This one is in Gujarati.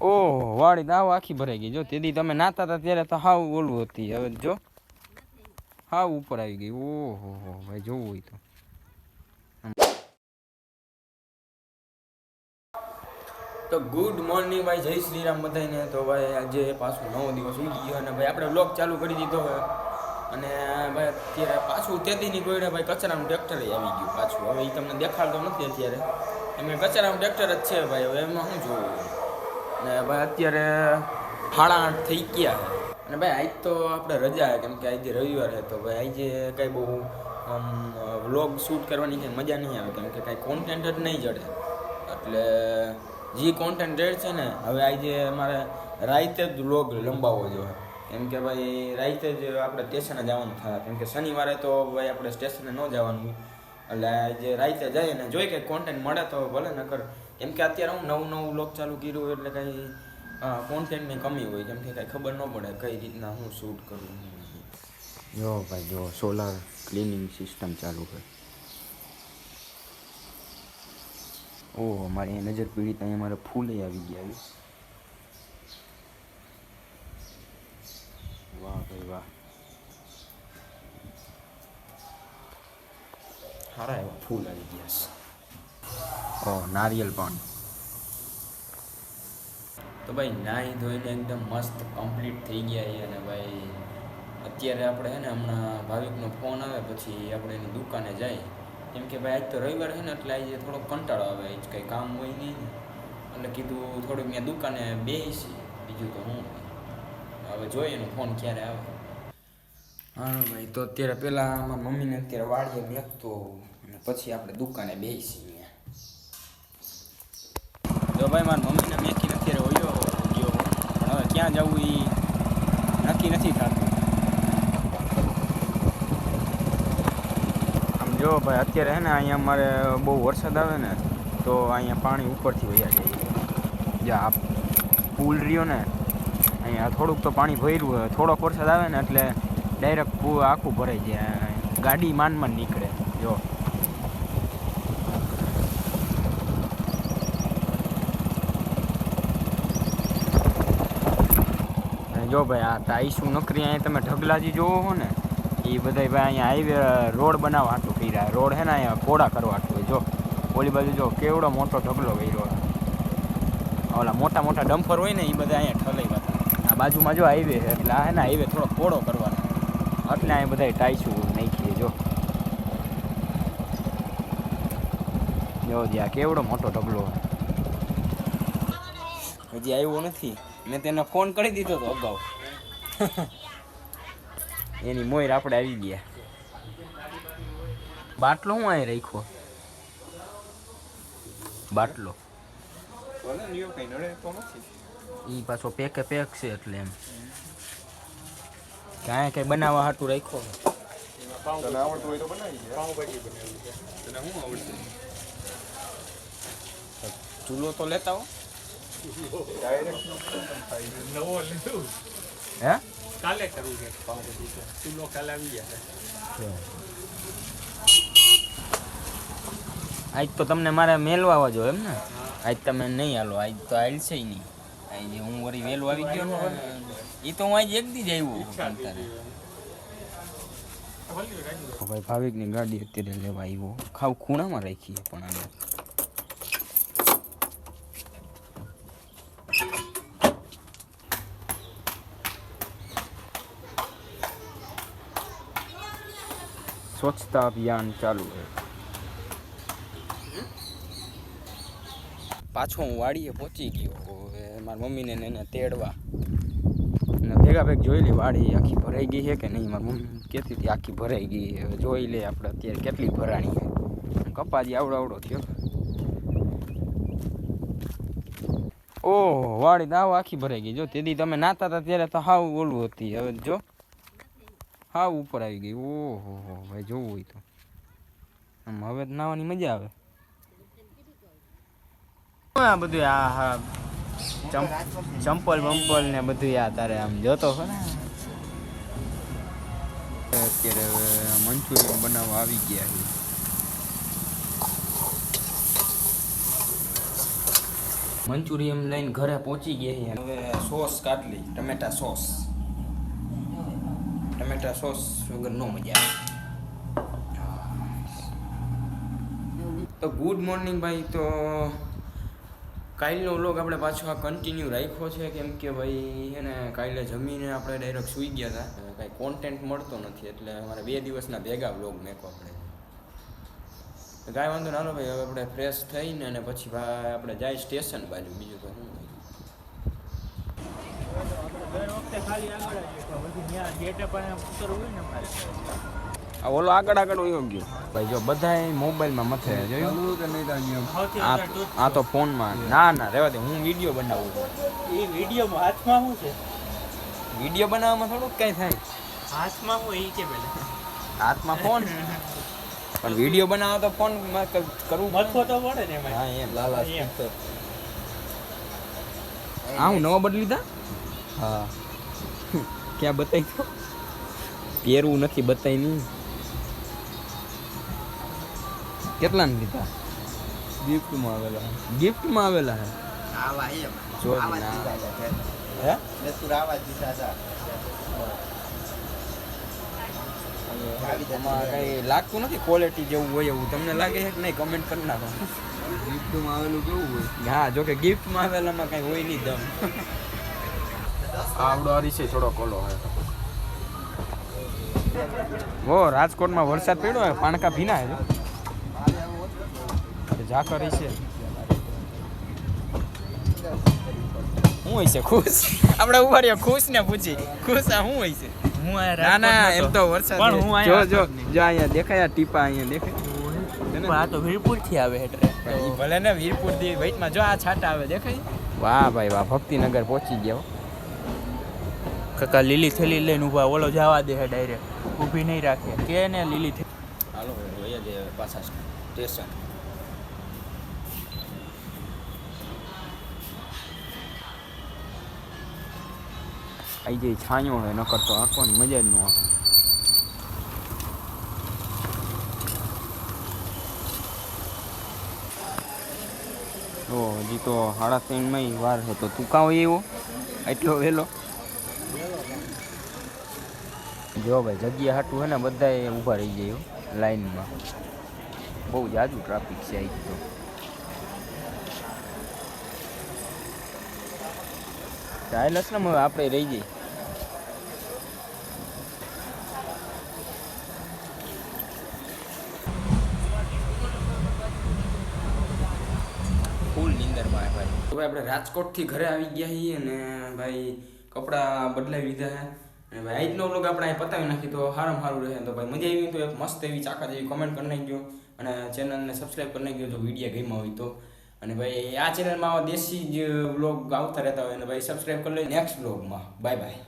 ઓહ, વાળી દાવ આખી ભરાઈ ગઈ. જો, તેથી તમે નાતા હતા ત્યારે તો હાવ ઓલું હતી. હવે જો, હાવ ઉપર આવી ગઈ. ઓહો, હો, ભાઈ, જોવું હોય તો. તો ગુડ મોર્નિંગ ભાઈ, જય શ્રી રામ બધાને તો ભાઈ, આજે પાછું નવો દિવસ ઉગી ગયો અને ભાઈ, આપણે બ્લોગ ચાલુ કરી દીધો હોય અને ભાઈ, અત્યારે પાછું તેદીની કોઈને ભાઈ, કચરાનું ટ્રેક્ટર આવી ગયું પાછું. હવે એ તમને દેખાડતો નથી અત્યારે. એમ કચરાનું ટ્રેક્ટર જ છે ભાઈ, હવે એમાં શું જોવું? ને ભાઈ અત્યારે સાડા આઠ થઈ ગયા અને ભાઈ, આજ તો આપણે રજા કેમ કે આજે રવિવાર છે, તો ભાઈ, આજે કાંઈ બહુ, આમ, વ્લોગ શૂટ કરવાની કંઈ મજા નહીં આવે, કેમ કે કાંઈ કોન્ટેન્ટ જ નહીં જડે. એટલે જે કોન્ટેન્ટ રેડ છે ને, હવે આજે મારે રાતે જ વ્લોગ લંબાવવો જોઈએ. કેમ કે ભાઈ, રાતે જ આપણે સ્ટેશને જવાનું થાય. કેમ કે શનિવારે તો ભાઈ આપણે સ્ટેશને ન જવાનું. એટલે આજે રાતે જઈએ ને, જોઈ કે કોન્ટેન્ટ મળે તો ભલે, નકર કેમ કે અત્યારે હું નવું નવું બ્લોગ ચાલુ કર્યું એટલે કંઈ કોન્ટેન્ટની કમી હોય. કેમ કે કાંઈ ખબર ન પડે કઈ રીતના હું શૂટ કરું જો ભાઈ જો સોલાર ક્લિનિંગ સિસ્ટમ ચાલુ છે ઓહ મારી અહીં નજર પીડી ત્યાં મારે ફૂલે આવી ગયા. વાહ ભાઈ વાહ. સારા એવા. ફૂલ આવી ગયા છે. ઓહ નારિયેલ પણ. તો ભાઈ નાહી ધોઈને એકદમ મસ્ત કમ્પ્લીટ થઈ ગયા છે અને ભાઈ અત્યારે આપણે છે ને હમણાં ભાવિકનો ફોન આવે પછી આપણે એની દુકાને જાય. કેમ કે ભાઈ આજ તો રવિવાર છે ને એટલે આજે થોડોક કંટાળો આવે આજ કંઈ કામ હોય નહીં. એટલે કીધું થોડુંક મેં દુકાને બેસી બીજું તો હું હવે જોઈએ એનો ફોન ક્યારે આવે. હા ભાઈ તો અત્યારે પહેલાં મારા મમ્મીને અત્યારે વાળીએ મેકતો અને પછી આપણે દુકાને બેસી જો ભાઈ, મારા મમ્મીને મેકીને અત્યારે હોયો ગયો. પણ હવે ક્યાં જવું એ નક્કી નથી થતું. આમ જો ભાઈ, અત્યારે હે ને અહીંયા અમારે બહુ વરસાદ આવે ને, તો અહીંયા પાણી ઉપરથી વયા જાય. જે આ પુલ રહ્યો ને, અહીંયા થોડુંક તો પાણી ભર્યું થોડોક વરસાદ આવે ને એટલે ડાયરેક્ટ આખું ભરાઈ જાય. ગાડી માંડ નીકળે. જો. જો ભાઈ, આ ટાઈસું નકરી અહીંયા તમે ઢગલાજી જોવો હો ને, એ બધા ભાઈ અહીંયા હાઈવે રોડ બનાવવા હાટું કર્યા. રોડ હે ને અહીંયા કોડા કરવા હાટું જો, ઓલી બાજુ જો, કેવડો મોટો ઢગલો કર્યો. ઓલા મોટા મોટા ડમ્ફર હોય ને, એ બધા અહીંયા ઠલાઈ હતા. આ બાજુમાં જો હાઈવે એટલે આ હે ને હાઈવે થોડો પોળો કરવાનો. એટલે અહીંયા બધા ટાઈસું નાખીએ, જો. જો જ્યાં કેવડો મોટો ઢગલો. હજી આવ્યો નથી. મેં તેને ફોન કરી દીધો હતો અગાઉ. એની મોયર આપણે આવી ગયા. બાટલો હું અહીં રાખ્યો? બાટલો. ઈ પાછો પેકે પેક છે એટલે એમ. કાંઈ કાંઈ બનાવવા હાટું રાખ્યો? તને આવડતું હોય તો બનાવી દે. પાવભાજી બનાવી છે તને શું આવડશે ચૂલો તો લેતા હો. હે? કાલે કરવું છે ચૂલો કાલે આવી ગયા આજ તો તમને મારે મેલવા આવવા જો એમ ને? આજ તમે નહીં હાલો આજ તો આયલ છે નહીં. આજ હું વળી વેલો આવી ગયો ને એ તો હું આજ એક દી જ આવ્યો. ભાઈ ભાવિકની ગાડી અત્યારે લેવા આવ્યો. ખાવ ખૂણામાં રાખીએ પણ આને. સ્વચ્છતા અભિયાન ચાલુ છે. પાછો હું વાડીએ પહોંચી ગયો. હવે મારા મમ્મીને ને એને તેડવા. અને ભેગા ભેગ જોઈ લે વાડી આખી ભરાઈ ગઈ છે કે નહીં? મારી મમ્મી કહેતી હતી આખી ભરાઈ ગઈ હવે જોઈ લે આપણે અત્યારે કેટલી ભરાણી છે. કપાજી આવડો આવડો થયો. ઓહ વાડી દાવ આખી ભરાઈ ગઈ. જો તેથી તમે નાતા હતા ત્યારે તો હાવ ઓલું હતી. હવે જો. હાવ ઉપર આવી ગઈ. ઓહો હો ભાઈ જોવું હોય તો. આમ હવે તો નાવાની મજા આવે. આ બધું આ હા ચંપલ બંપલ ને બધું આ તારે આમ જોતો હો ને. અત્યારે હવે મંચુરિયન બનાવવા આવી ગયા છે. મંચુરિયન લઈને ઘરે પહોંચી ગયા હવે સોસ કાઢલી ટમેટા સોસ. ટમેટા સોસ વગર નો મજા આવે. તો ગુડ મોર્નિંગ ભાઈ, તો કાલનો વ્લોગ આપણે પાછો આ કન્ટિન્યુ રાખ્યો છે, કેમ કે ભાઈ, એને કાલે જમીને આપણે ડાયરેક્ટ સૂઈ ગયા હતા. કાંઈ કોન્ટેન્ટ મળતો નથી, એટલે અમારે બે દિવસના ભેગા વ્લોગ મેકો આપણે કાંઈ વાંધો નાનો ભાઈ હવે આપણે ફ્રેશ થઈને અને પછી આપણે જાય સ્ટેશન બાજુ. બીજું તો શું હોય. દર વખતે ખાલી આગળ જ બેઠો. પછી ત્યાં ગેટે પણ ઉતરવું હોય ને અમારે. આ ઓલો આગળ આગળ વયો ગયો. ભાઈ જો બધાય મોબાઈલમાં મથે જોયું? કે દૂધ- આ તો ફોનમાં. ના ના રહેવા દે હું વીડિયો બનાવું. છું એ વિડીયોમાં હાથમાં શું છે? વીડિયો બનાવવામાં થોડુંક કાંઈ થાય. હાથમાં હું એ કે પેલા? હાથમાં ફોન. પણ વીડિયો બનાવો તો ફોન કરવું પડે. મથો તો પડે ને એમાં. હા એમ. લાલા આ હું નવો બદલી લીધા હા. ક્યાં બતાવી તો? પહેરવું નથી બતાવી નહીં. કેટલા ને લીધા? ગિફ્ટમાં આવેલા ગિફ્ટમાં આવેલા હે? આવા એમ. જો આવા ના. દીધા છે હે? મેં તું આવા દીધા હતા. એમાં કઈ લાગતું નથી ક્વોલિટી જેવું હોય એવું? તમને લાગે છે કે નહીં? કમેન્ટ કરી નાખો. ગિફ્ટમાં આવેલું કેવું હોય? હા જો કે ગિફ્ટમાં આવેલામાં કઈ હોય નહીં દમ. આવડો હરીશે થોડો કોલો હે વો રાજકોટમાં વરસાદ પડ્યો હે પાણકા ભીના હે જો. ઝાકર છે. હું હોય છે ખુશ? આપણે ઊભા રહ્યો ખુશ ને પૂછી. ખુશ આ શું હોય છે? હું આ ના ના એમ તો. વરસાદ પણ હું જો જો જો અહીંયા દેખાય ટીપા અહીંયા દેખાય. આ તો વીરપુરથી આવે હેટરે ભલે ને વીરપુરથી વૈટમાં જો આ છાટા આવે દેખાય? વાહ ભાઈ વાહ ભક્તિનગર પહોંચી ગયો. કાકા લીલી થેલી લઈને ઊભા ઓલો જવા દે ડાયરેક્ટ ઊભી નહીં રાખે. કે ને લીલી થેલી. હાલો વયા દે પાછા સ્ટેશન આઈ જે છાંયો હોય નકર તો આંખવાની મજા જ ન આવે. ઓ હજી તો સાડા ત્રણમાં વાર છે તો તું કાં હોય એવો એટલો વહેલો જો ભાઈ, જગ્યા હાટું હે ને બધા ઊભા રહી જાય લાઈનમાં. બહુ જાજુ ટ્રાફિક છે આવી તો. ચાલ ને, હવે આપણે રહી જઈએ ફૂલ નીંદરમાં ભાઈ આપણે રાજકોટથી ઘરે આવી ગયા છીએ અને ભાઈ કપડાં બદલાવી લીધા છે. અને ભાઈ આજનો વ્લોગ આપણે અહીં પતાવી નાખી તો સારામાં સારું રહે. તો ભાઈ મજા આવી તો એક મસ્ત એવી ચાકા જેવી કોમેન્ટ કરી નાખજો. અને ચેનલને સબસ્ક્રાઈબ કરી નાખજો જો વીડિયો ગેમ હોય તો. અને ભાઈ આ ચેનલમાં દેશી જ વ્લોગ આવતા રહેતા હોય. અને ભાઈ સબસ્ક્રાઈબ કરી લો નેક્સ્ટ વ્લોગમાં બાય બાય